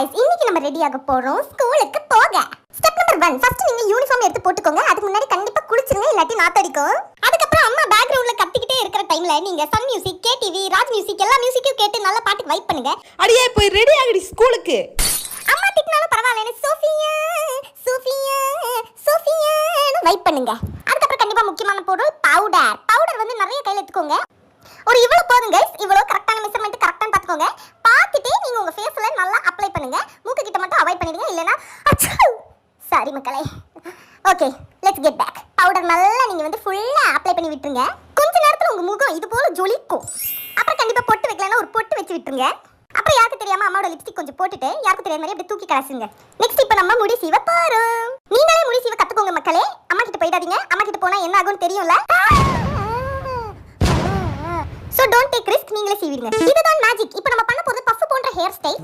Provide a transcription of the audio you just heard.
guys இன்னைக்கு நம்ம ready ஆக போறோம். ஸ்கூலுக்கு போக. ஸ்டெப் நம்பர் ஒன் ஃபர்ஸ்ட் நீங்க யூனிஃபார்ம் எடுத்து போட்டுக்கோங்க. அதுக்கு முன்னாடி கண்டிப்பா குளிச்சிருங்க இல்லாட்டி நாத்தடிக்கும் அதுக்கப்புறம் அம்மா பேக்ரவுண்ட்ல கத்திக்கிட்டே இருக்கிற டைம்ல நீங்க Sun music KTV Raj music எல்லா மியூசிக்கும் கேட்டு நல்லா பாட்டுக்கு வைப் பண்ணுங்க. அடியே போய் ரெடி ஆகடி ஸ்கூலுக்கு. அம்மா திட்டினாலும் பரவாயில்ல சோஃபியா சோஃபியா சோஃபியான்னு வைப் பண்ணுங்க. அதுக்கப்புறம் கண்டிப்பா முக்கியமான பொருள் பவுடர் பவுடர் வந்து நிறைய கையில எடுத்துக்கோங்க. ஒரு இவ்வளவு போதும் கைஸ் இவ்வளவு கரெக்டான மெஷர்மெண்ட் கரெக்டான பாத்துக்கோங்க பண்ணுங்க. மூக்கு கிட்ட மட்டும் அவாய்ட் பண்ணிடுங்க. இல்லைன்னா சாரி மக்களே. Okay let's get back powder நல்லா நீங்க வந்து ஃபுல்லா அப்ளை பண்ணி விட்டுருங்க. கொஞ்ச நேரத்தில் உங்கள் முகம் இது போல் ஜொலிக்கும். அப்புறம் கண்டிப்பா பொட்டு வைக்கலன்னா ஒரு பொட்டு வச்சு விட்டுருங்க. அப்புறம் யாருக்கு தெரியாம அம்மாவோட லிப்ஸ்டிக் கொஞ்சம் போட்டுட்டு யாருக்கு தெரியாத மாதிரி அப்படியே தூக்கி கலசுங்க. நெக்ஸ்ட் இப்போ நம்ம முடி சீவ போறோம் நீங்களே முடி சீவ கத்துக்கோங்க மக்களே. அம்மா கிட்ட போயிடாதீங்க. அம்மா கிட்ட போனா என்ன ஆகும்னு தெரியும்ல? சோ டோன்ட் டேக் ரிஸ்க் நீங்களே சீவிடுங்க. இதுதான் மேஜிக் இப்போ நம்ம பண்ண போறது பஃப் போன்ற ஹேர் ஸ்டைல்